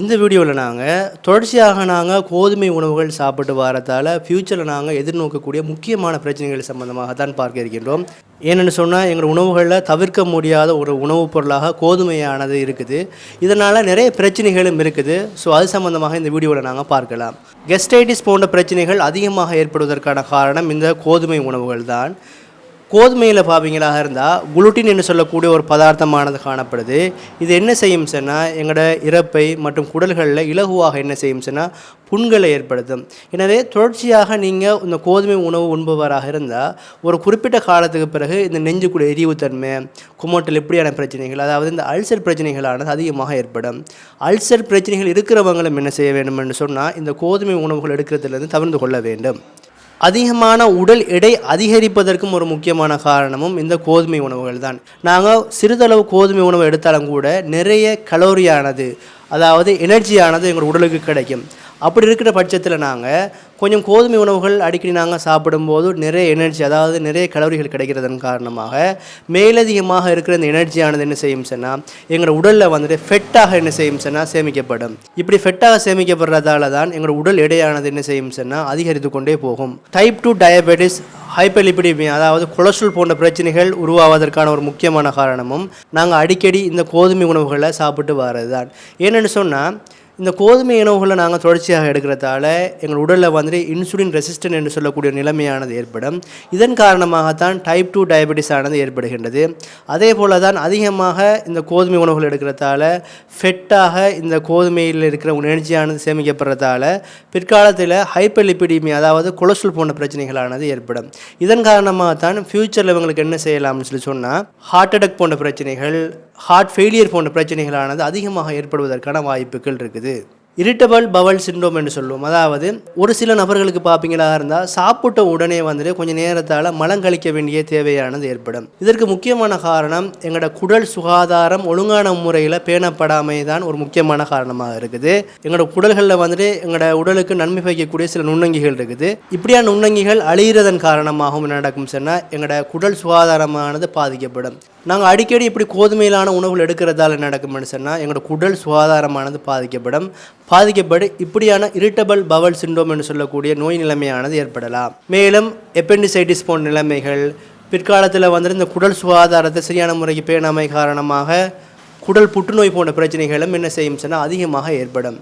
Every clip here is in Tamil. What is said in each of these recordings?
இந்த வீடியோவில் நாங்கள் தொடர்ச்சியாக நாங்கள் கோதுமை உணவுகள் சாப்பிட்டு வரதால் ஃப்யூச்சரில் நாங்கள் எதிர்நோக்கக்கூடிய முக்கியமான பிரச்சனைகள் சம்பந்தமாக தான் பார்க்க இருக்கின்றோம். ஏன்னு சொன்னால் எங்கள் உணவுகளில் தவிர்க்க முடியாத ஒரு உணவுப் பொருளாக கோதுமையானது இருக்குது. இதனால் நிறைய பிரச்சனைகளும் இருக்குது. ஸோ அது சம்பந்தமாக இந்த வீடியோவில் நாங்கள் பார்க்கலாம். கெஸ்டைட்டிஸ் போன்ற பிரச்சனைகள் அதிகமாக ஏற்படுவதற்கான காரணம் இந்த கோதுமை உணவுகள் தான் கோதுமையில் பார்ப்பீங்களாக இருந்தால் குளுட்டின் என்று சொல்லக்கூடிய ஒரு பதார்த்தமானது காணப்படுது. இது என்ன செய்யும் சொன்னால் எங்களோட இறப்பை மற்றும் குடல்களில் இலகுவாக என்ன செய்யும் சொன்னால் புண்களை ஏற்படுத்தும். எனவே தொடர்ச்சியாக நீங்கள் இந்த கோதுமை உணவு உண்பவராக இருந்தால் ஒரு குறிப்பிட்ட காலத்துக்கு பிறகு இந்த நெஞ்சுக்குள்ள எரிவுத்தன்மை குமோட்டல் இப்படியான பிரச்சனைகள் அதாவது இந்த அல்சர் பிரச்சனைகளானது அதிகமாக ஏற்படும். அல்சர் பிரச்சனைகள் இருக்கிறவங்களும் என்ன செய்ய வேண்டும் என்று சொன்னால் இந்த கோதுமை உணவுகள் எடுக்கிறதுலேருந்து தவிர்த்து கொள்ள வேண்டும். அதிகமான உடல் எடை அதிகரிப்பதற்கும் ஒரு முக்கியமான காரணமும் இந்த கோதுமை உணவுகள் தான் நாங்கள் சிறிதளவு கோதுமை உணவு எடுத்தாலும் கூட நிறைய கலோரியானது அதாவது எனர்ஜியானது எங்கள் உடலுக்கு கிடைக்கும். அப்படி இருக்கிற பட்சத்தில் நாங்கள் கொஞ்சம் கோதுமை உணவுகள் அடிக்கடி நாங்கள் சாப்பிடும்போது நிறைய எனர்ஜி அதாவது நிறைய கலோரிகள் கிடைக்கிறதன் காரணமாக மேலதிகமாக இருக்கிற இந்த எனர்ஜியானது என்ன செய்யும் சொன்னால் எங்களோட உடலில் வந்துட்டு ஃபெட்டாக என்ன செய்யும் சொன்னால் சேமிக்கப்படும். இப்படி ஃபெட்டாக சேமிக்கப்படுறதால தான் எங்களோட உடல் எடையானது என்ன செய்யும் சொன்னால் அதிகரித்து கொண்டே போகும். டைப் டூ டயபெட்டிஸ் ஹைப்பர்லிபிடிமியா அதாவது கொலஸ்ட்ரால் போன்ற பிரச்சனைகள் உருவாவதற்கான ஒரு முக்கியமான காரணமும் நாங்கள் அடிக்கடி இந்த கோதுமை உணவுகளை சாப்பிட்டு வர்றது தான் ஏன்னு சொன்னால் இந்த கோதுமை உணவுகளை நாங்கள் தொடர்ச்சியாக எடுக்கிறதால எங்கள் உடலில் வந்துட்டு இன்சுலின் ரெசிஸ்டன்ட் என்று சொல்லக்கூடிய நிலைமையானது ஏற்படும். இதன் காரணமாகத்தான் டைப் டூ டயபெட்டிஸ் ஆனது ஏற்படுகின்றது. அதே போல தான் அதிகமாக இந்த கோதுமை உணவுகள் எடுக்கிறதால ஃபெட்டாக இந்த கோதுமையில் இருக்கிற எனர்ஜியானது சேமிக்கப்படுறதால பிற்காலத்தில் ஹைப்பர்லிபிடிமி அதாவது கொலஸ்ட்ரால் போன்ற பிரச்சனைகளானது ஏற்படும். இதன் காரணமாக தான் ஃப்யூச்சரில் இவங்களுக்கு என்ன செய்யலாம்னு சொல்லி சொன்னால் ஹார்ட் அட்டாக் போன்ற பிரச்சனைகள் ஹார்ட் ஃபெயிலியர் போன்ற பிரச்சனைகளானது அதிகமாக ஏற்படுவதற்கான வாய்ப்புகள் இருக்குது. இரிட்டபிள் பவல் சிண்ட்ரோம் என்று சொல்லுவோம். அதாவது ஒரு சில நபர்களுக்கு பார்ப்பீங்களா இருந்தால் சாப்பிட்ட உடனே வந்துட்டு கொஞ்சம் நேரத்தால் மலம் கழிக்க வேண்டிய தேவையானது ஏற்படும். இதற்கு முக்கியமான காரணம் எங்களோட குடல் சுகாதாரம் ஒழுங்கான முறையில் பேணப்படாமை தான் ஒரு முக்கியமான காரணமாக இருக்குது. எங்களோட குடல்களில் வந்துட்டு எங்களோட உடலுக்கு நன்மை பயக்கக்கூடிய சில நுண்ணங்கிகள் இருக்குது. இப்படியான நுண்ணங்கிகள் அழிகிறதன் காரணமாகவும் நடக்கும் சொன்னால் எங்களோட குடல் சுகாதாரமானது பாதிக்கப்படும். நாங்கள் அடிக்கடி இப்படி கோதுமையிலான உணவுகள் எடுக்கிறதால நடக்கும்னு சொன்னால் எங்களோட குடல் சுகாதாரமானது பாதிக்கப்படும். பாதிக்கப்பட்டு இப்படியான இரிட்டபிள் பவல் சிண்ட்ரோம் என்று சொல்லக்கூடிய நோய் நிலைமையானது ஏற்படலாம். மேலும் எப்பெண்டிசைட்டிஸ் போன்ற நிலைமைகள் பிற்காலத்தில் வந்துட்டு இந்த குடல் சுகாதாரத்தை சரியான முறைக்கு பேணாமை காரணமாக குடல் புற்றுநோய் போன்ற பிரச்சனைகளும் என்ன செய்யும் சொன்னால் அதிகமாக ஏற்படும்.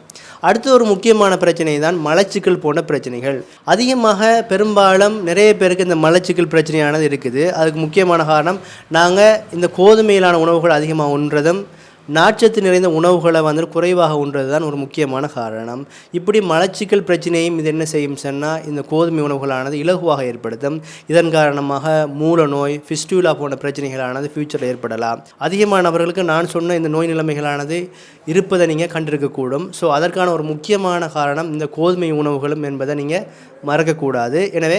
அடுத்து ஒரு முக்கியமான பிரச்சனை தான் மலச்சிக்கல் போன்ற பிரச்சனைகள். அதிகமாக பெரும்பாலும் நிறைய பேருக்கு இந்த மலச்சிக்கல் பிரச்சனையானது இருக்குது. அதுக்கு முக்கியமான காரணம் நாங்கள் இந்த கோதுமையிலான உணவுகள் அதிகமாக உண்றதும் நாட்சத்து நிறைந்த உணவுகளை வந்து குறைவாக உண்றது தான் ஒரு முக்கியமான காரணம். இப்படி மலச்சிக்கல் பிரச்சனையும் இது என்ன செய்யும் சொன்னால் இந்த கோதுமை உணவுகளானது இலகுவாக ஏற்படுத்தும். இதன் காரணமாக மூல நோய் ஃபிஸ்டியூலா போன்ற பிரச்சனைகளானது ஃப்யூச்சரில் ஏற்படலாம். அதிகமானவர்களுக்கு நான் சொன்ன இந்த நோய் நிலைமைகளானது இருப்பதை நீங்கள் கண்டிருக்கக்கூடும். ஸோ அதற்கான ஒரு முக்கியமான காரணம் இந்த கோதுமை உணவுகளும் என்பதை நீங்கள் மறக்கக்கூடாது. எனவே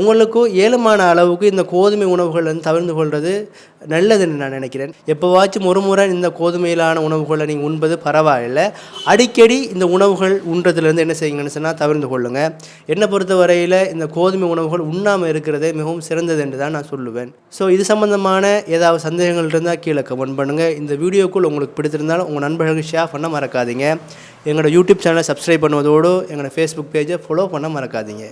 உங்களுக்கும் ஏழுமான அளவுக்கு இந்த கோதுமை உணவுகள் வந்து தவிர்த்து கொள்வது நல்லதுன்னு நான் நினைக்கிறேன். எப்போவாச்சும் ஒரு முறை இந்த கோதுமையிலான உணவுகளை நீங்கள் உண்பது பரவாயில்லை. அடிக்கடி இந்த உணவுகள் உண்றதுலேருந்து என்ன செய்யுங்கன்னு சொன்னால் தவிர்த்து கொள்ளுங்கள் என்னை பொறுத்த வரையில் இந்த கோதுமை உணவுகள் உண்ணாமல் இருக்கிறதே மிகவும் சிறந்தது என்று தான் நான் சொல்லுவேன். ஸோ இது சம்மந்தமான ஏதாவது சந்தேகங்கள் இருந்தால் கீழே கமெண்ட் பண்ணுங்கள் இந்த வீடியோக்குள் உங்களுக்கு பிடித்திருந்தாலும் உங்கள் நண்பர்களுக்கு ஷேர் பண்ண மறக்காதீங்க. எங்களோட யூடியூப் சேனலை சப்ஸ்கிரைப் பண்ணுவதோடு எங்களோட ஃபேஸ்புக் பேஜை ஃபாலோ பண்ண மறக்காதீங்க.